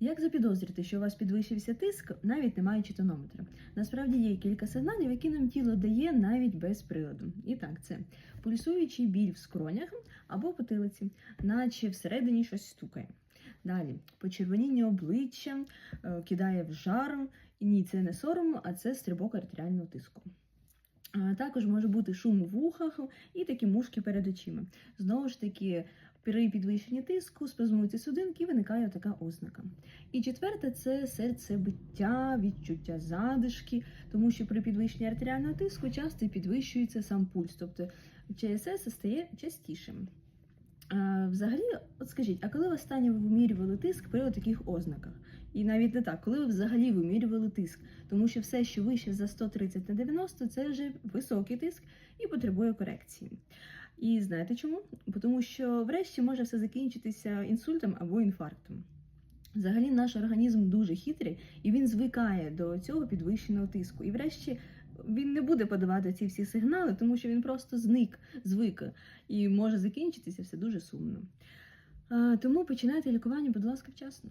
Як запідозрити, що у вас підвищився тиск, навіть не маючи тонометра? Насправді є кілька сигналів, які нам тіло дає навіть без приладу. І так, це пульсуючий біль в скронях або потилиці, наче всередині щось стукає. Далі почервоніння обличчя, е, кидає в жар. І ні, це не сором, а це стрибок артеріального тиску. Також може бути шум у вухах і такі мушки перед очима. Знову ж таки, при підвищенні тиску спазмуються судинки і виникає така ознака. І четверте це серцебиття, відчуття задишки, тому що при підвищенні артеріального тиску часто підвищується сам пульс, тобто ЧСС стає частішим. А, взагалі, от скажіть, а коли востаннє ви вимірювали тиск при таких ознаках? І навіть не так, коли ви взагалі вимірювали тиск, тому що все, що вище за 130 на 90, це вже високий тиск і потребує корекції. І знаєте чому? Тому що врешті може все закінчитися інсультом або інфарктом. Взагалі, наш організм дуже хитрий і він звикає до цього підвищеного тиску. І врешті він не буде подавати ці всі сигнали, тому що він просто зник, звик, і може закінчитися все дуже сумно. Тому починайте лікування, будь ласка, вчасно.